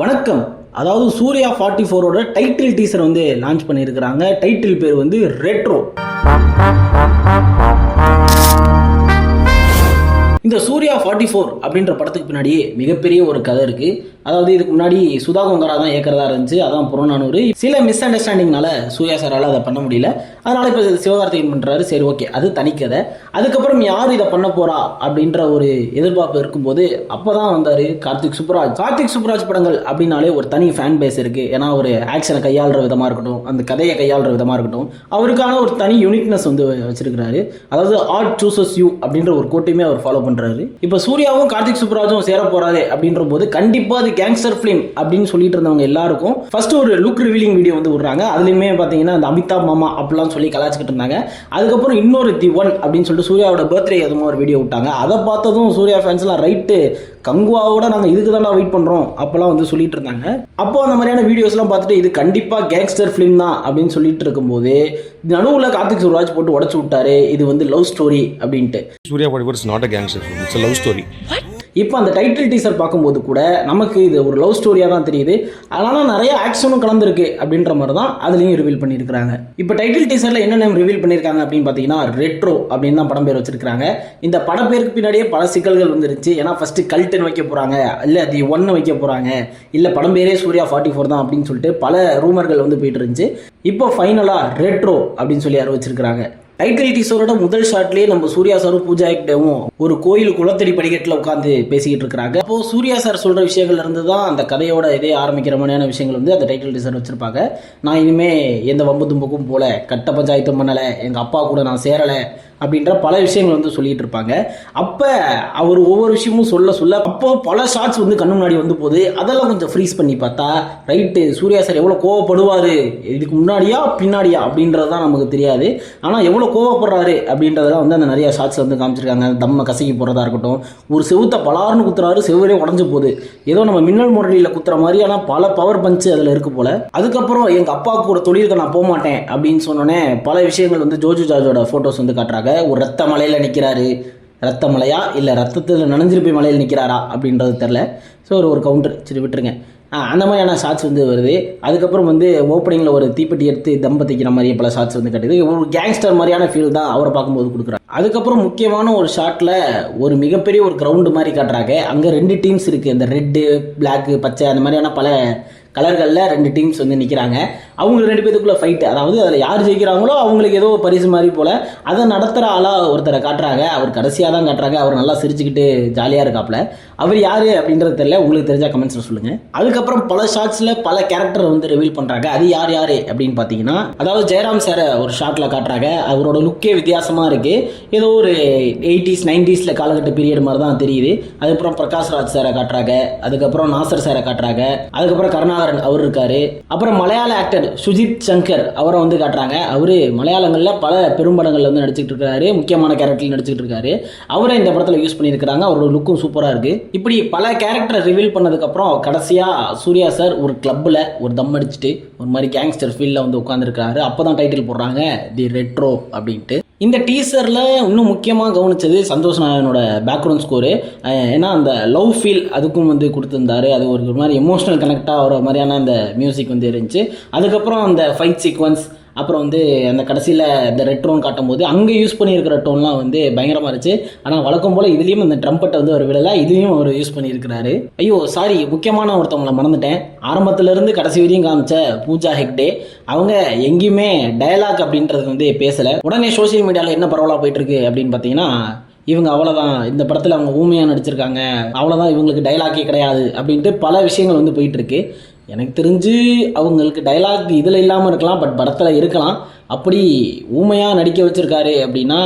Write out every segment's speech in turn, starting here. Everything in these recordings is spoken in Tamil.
வணக்கம். அதாவது சூர்யா ஃபார்ட்டி ஃபோரோட டைட்டில் டீசர் வந்து லான்ச் பண்ணியிருக்கிறாங்க. டைட்டில் பேர் வந்து ரெட்ரோ இந்த சூர்யா ஃபார்ட்டி ஃபோர் அப்படின்ற படத்துக்கு பின்னாடியே மிகப்பெரிய ஒரு கதை இருக்குது அதாவது இதுக்கு முன்னாடி சுதா கொங்கரா தான் ஏற்கிறதா இருந்துச்சு அதான் புறநானூறு. சில மிஸ் அண்டர்ஸ்டாண்டிங்னால சூர்யா சாரால் அதை பண்ண முடியல. அதனால இப்போ சிவகார்த்திகேயன் பண்ணுறாரு சரி ஓகே அது தனிக்கதை அதுக்கப்புறம் யார் இதை பண்ண போறா அப்படின்ற ஒரு எதிர்பார்ப்பு இருக்கும்போது அப்போ தான் வந்தார் கார்த்திக் சுப்ராஜ் கார்த்திக் சுப்ராஜ் படங்கள் அப்படின்னாலே ஒரு தனி ஃபேன் பேஸ் இருக்கு. ஏன்னா ஒரு ஆக்ஷனை கையாளுற விதமாக இருக்கட்டும் அந்த கதையை கையாளுற விதமாக இருக்கட்டும் அவருக்கான ஒரு தனி யூனிக்னஸ் வந்து வச்சிருக்கிறாரு. அதாவது ஆர்ட் சூசஸ் யூ அப்படின்ற ஒரு கோட்டையுமே அவர் ஃபாலோ பண்ணுறாரு இப்போ சூர்யாவும் கார்த்திக் சுப்ராஜும் சேர போறாரு அப்படின்ற போது கண்டிப்பாக அது கேங்ஸ்டர் ஃபிலிம் அப்படின்னு சொல்லிட்டு இருந்தவங்க எல்லாருக்கும் ஃபர்ஸ்ட் ஒரு லுக் ரிவீலிங் வீடியோ வந்து விடுறாங்க. அதுலயுமே பாத்தீங்கன்னா அந்த அமிதாப் மாமா அப்படிலாம் சொல்லி கலாச்சிக்கிட்டு இருந்தாங்க. அதுக்கப்புறம் இன்னொரு தி ஒன் அப்படின்னு சொல்லிட்டு சூர்யாவோட பர்த்டே எதுவும் ஒரு வீடியோ விட்டாங்க. அதை பார்த்ததும் சூர்யா ஃபேன்ஸ்லாம் ரைட்டு கங்குவாவோட நாங்கள் இதுக்கு தான்டா வெயிட் பண்ணுறோம் அப்போல்லாம் வந்து சொல்லிட்டு இருந்தாங்க. அப்போ அந்த மாதிரியான வீடியோஸ்லாம் பார்த்துட்டு இது கண்டிப்பாக கேங்ஸ்டர் ஃபிலிம் தான் அப்படின்னு சொல்லிட்டு இருக்கும்போது நடுவில் கார்த்திக் சுப்ராஜ் போட்டு உடச்சு விட்டாரு. இது வந்து லவ் ஸ்டோரி அப்படின்ட்டு. Forty is not a gangster film. It's a love story. இப்போ அந்த டைட்டில் டீசர் பார்க்கும்போது கூட நமக்கு இது ஒரு லவ் ஸ்டோரியாக தான் தெரியுது. அதனால் நிறைய ஆக்ஷனும் கலந்துருக்கு அப்படின்ற மாதிரி தான் அதுலேயும் ரிவீல் பண்ணியிருக்காங்க இப்போ டைட்டில் டீசரில் என்னென்ன ரிவீல் பண்ணியிருக்காங்க அப்படின்னு பார்த்தீங்கன்னா ரெட்ரோ அப்படின்னு தான் படம் பேர் வச்சிருக்காங்க இந்த படம் பேருக்கு பின்னாடியே பல சிக்கல்கள் வந்துருச்சு. ஏன்னா ஃபர்ஸ்ட் கல்ட்டுன்னு வைக்க போகிறாங்க இல்லை தி ஒன்று வைக்க போகிறாங்க இல்லை படம் பேரே சூர்யா ஃபார்ட்டி ஃபோர் தான் அப்படின்னு சொல்லிட்டு பல ரூமர்கள் வந்து போயிட்டு இருந்துச்சு. இப்போ ஃபைனலாக ரெட்ரோ அப்படின்னு சொல்லி அறிவிச்சிருக்கிறாங்க டைட்டில் டீசரோட முதல் ஷாட்லயே நம்ம சூர்யா சாரும் பூஜா கிட்டவும் ஒரு கோயில் குளத்தடி படிக்கட்டில் உட்காந்து பேசிக்கிட்டு இருக்காங்க அப்போ சூர்யா சார் சொல்ற விஷயங்கள்ல இருந்து தான் அந்த கதையோட இதே ஆரம்பிக்கிற மாதிரியான விஷயங்கள் வந்து அந்த டைட்டில் டீசர் வச்சிருப்பாங்க. நான் இனிமே எந்த வம்பு தும்புக்கும் போல கட்ட பஞ்சாயத்தும் பண்ணலை எங்க அப்பா கூட நான் சேரலை அப்படின்ற பல விஷயங்கள் வந்து சொல்லிட்டு இருப்பாங்க. அப்ப அவர் ஒவ்வொரு விஷயமும் சொல்ல சொல்ல அப்போ பல ஷார்ட்ஸ் வந்து கண்ணு முன்னாடி வந்து போகுது. அதெல்லாம் கொஞ்சம் ஃப்ரீஸ் பண்ணி பார்த்தா ரைட்டு சூர்யா சார் எவ்வளோ கோவப்படுவார்? இதுக்கு முன்னாடியா பின்னாடியா? அப்படின்றது தான் நமக்கு தெரியாது. ஆனால் எவ்வளோ கோவப்படுறாரு? அப்படின்றதெல்லாம் வந்து அந்த நிறைய ஷார்ட்ஸ் வந்து காமிச்சிருக்காங்க. தம்ம கசக்கி போகிறதா இருக்கட்டும். ஒரு செவுத்தை பலார்னு குத்துறாரு செவரே உடஞ்சு போகுது. ஏதோ நம்ம மின்னல் முரளியில் குத்துற மாதிரியான பல பவர் பஞ்சு அதில் இருக்கு போல. அதுக்கப்புறம் எங்கள் அப்பாவுக்கு ஒரு தொழிலுக்கு நான் போக மாட்டேன் அப்படின்னு சொன்னோன்னே பல விஷயங்கள் வந்து ஜோஜு ஜார்ஜோட ஃபோட்டோஸ் வந்து காட்டுறாங்க. ஒரு ரத்த மலையில் நிற்கிறாரு ரத்த மலையா? இல்லை ரத்தத்தில் நனைஞ்சிரு போய் மலையில் நிற்கிறாரா அப்படின்றது தெரில ஸோ ஒரு ஒரு கவுண்டர் சரி விட்டுருங்க. அந்த மாதிரியான ஷாட்ஸ் வந்து வருது. அதுக்கப்புறம் வந்து ஓப்பனிங்கில் ஒரு தீப்பெட்டி எடுத்து தம்ப தைக்கிற மாதிரி பல ஷாட்ஸ் வந்து கட்டுது. ஒரு கேங்ஸ்டர் மாதிரியான ஃபீல் தான் அவரை பார்க்கும்போது கொடுக்குறாங்க அதுக்கப்புறம் முக்கியமான ஒரு ஷாட்டில் ஒரு மிகப்பெரிய ஒரு கிரவுண்டு மாதிரி காட்டுறாங்க. அங்கே ரெண்டு டீம்ஸ் இருக்குது இந்த ரெட்டு பிளாக்கு பச்சை அந்த மாதிரியான பல கலர்களில் ரெண்டு டீம்ஸ் வந்து நிற்கிறாங்க அவங்க ரெண்டு பேத்துக்குள்ள ஃபைட்டு அதாவது அதில் யார் ஜெயிக்கிறாங்களோ அவங்களுக்கு ஏதோ பரிசு மாதிரி போல் அதை நடத்துகிற ஆளாக ஒருத்தரை காட்டுறாங்க. அவர் கடைசியாக தான் காட்டுறாங்க. அவர் நல்லா சிரிச்சுக்கிட்டு ஜாலியாக இருக்காப்புல. அவர் யார் அப்படின்றது தெரியல. உங்களுக்கு தெரிஞ்ச கமெண்ட்ஸில் சொல்லுங்கள் அதுக்கப்புறம் பல ஷார்ட்ஸில் பல கேரக்டர் வந்து ரிவீல் பண்ணுறாங்க அது யார் யார் அப்படின்னு பார்த்தீங்கன்னா அதாவது ஜெயராம் சாரை ஒரு ஷார்ட்டில் காட்டுறாங்க. அவரோட லுக்கே வித்தியாசமாக இருக்குது ஏதோ ஒரு எயிட்டிஸ் நைன்டிஸில் காலகட்ட பீரியட் மாதிரி தான் தெரியுது. அதுக்கப்புறம் பிரகாஷ் ராஜ் சாரை காட்டுறாங்க. அதுக்கப்புறம் நாசர் சாரை காட்டுறாங்க. அதுக்கப்புறம் குமாரன் அவர் இருக்காரு. அப்புறம் மலையாள ஆக்டர் சுஜித் சங்கர் அவரை வந்து காட்டுறாங்க. அவரு மலையாளங்களில் பல பெரும்படங்களில் வந்து நடிச்சிட்டு இருக்காரு. முக்கியமான கேரக்டர்ல நடிச்சிட்டு இருக்காரு. அவரை இந்த படத்தில் யூஸ் பண்ணியிருக்கிறாங்க. அவரோட லுக்கும் சூப்பராக இருக்கு. இப்படி பல கேரக்டர் ரிவீல் பண்ணதுக்கப்புறம் கடைசியாக சூர்யா சார் ஒரு கிளப்பில் ஒரு தம் அடிச்சுட்டு ஒரு மாதிரி கேங்ஸ்டர் ஃபீல்டில் வந்து உட்காந்துருக்காரு அப்போ தான் டைட்டில் போடுறாங்க தி ரெட்ரோ அப்படின்ட்டு. இந்த டீசரில் இன்னும் முக்கியமாக கவனிச்சது சந்தோஷ் நாராயணோட பேக்ரவுண்ட் ஸ்கோரு ஏன்னா அந்த லவ் ஃபீல் அதுக்கும் வந்து கொடுத்துருந்தாரு. அது ஒரு மாதிரி எமோஷ்னல் கனெக்டாக ஆகிற மாதிரியான அந்த மியூசிக் வந்து இருந்துச்சு. அதுக்கப்புறம் அந்த ஃபைட் சீக்வன்ஸ் அப்புறம் வந்து அந்த கடைசியில் இந்த ரெட் டோன் காட்டும்போது அங்கே யூஸ் பண்ணியிருக்கிற டோன்லாம் வந்து பயங்கரமாக இருந்துச்சு. ஆனால் வழக்கம் போல் இதுலேயும் அந்த ட்ரம்பட்டை வந்து அவர் விடலை. இதுலேயும் அவர் யூஸ் பண்ணியிருக்கிறாரு. ஐயோ சாரி முக்கியமான ஒருத்தவங்களை மறந்துட்டேன். ஆரம்பத்துலேருந்து கடைசி வரையும் காமிச்ச பூஜா ஹெக்டே அவங்க எங்கேயுமே டயலாக் அப்படின்றது வந்து பேசலை. உடனே சோஷியல் மீடியாவில் என்ன பரவலாக போயிட்டுருக்கு அப்படின்னு பார்த்தீங்கன்னா இவங்க அவ்வளோதான் இந்த படத்தில் அவங்க ஊமையாக நடிச்சிருக்காங்க. அவ்வளோதான் இவங்களுக்கு டைலாக்கே கிடையாது அப்படின்ட்டு பல விஷயங்கள் வந்து போயிட்டுருக்கு. எனக்கு தெரிஞ்சு அவங்களுக்கு டைலாக் இதில் இல்லாமல் இருக்கலாம் பட் படத்தில் இருக்கலாம். அப்படி ஊமையாக நடிக்க வச்சுருக்காரு அப்படின்னா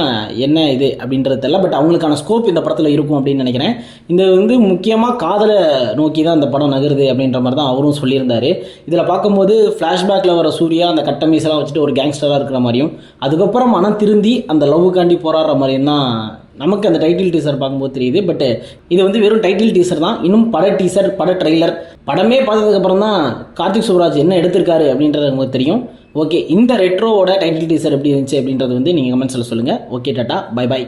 என்ன இது அப்படின்றது தெரியல. பட் அவங்களுக்கான ஸ்கோப் இந்த படத்தில் இருக்கும் அப்படின்னு நினைக்கிறேன். இந்த வந்து முக்கியமாக காதலை நோக்கி தான் இந்த படம் நகருது அப்படின்ற மாதிரி தான் அவரும் சொல்லியிருந்தார். இதில் பார்க்கும்போது ஃப்ளாஷ்பேக்கில் வர சூர்யா அந்த கட்ட வச்சுட்டு ஒரு கேங்ஸ்டராக இருக்கிற மாதிரியும் அதுக்கப்புறம் மனம் திருந்தி அந்த லவ்வுக்காண்டி போராடுற மாதிரியும் தான் நமக்கு அந்த டைட்டில் டீசர் பார்க்கும்போது தெரியுது பட் இது வந்து வெறும் டைட்டில் டீசர் தான். இன்னும் பட டீசர் பட ட்ரெய்லர் படமே பார்த்ததுக்கப்புறம் தான் கார்த்திக் சுப்ராஜ் என்ன எடுத்திருக்காரு அப்படின்றது நமக்கு தெரியும். ஓகே இந்த ரெட்ரோவோட டைட்டில் டீசர் எப்படி இருந்துச்சு அப்படின்றது வந்து நீங்கள் கமெண்ட்ஸில் சொல்லுங்கள் ஓகே டாட்டா. By by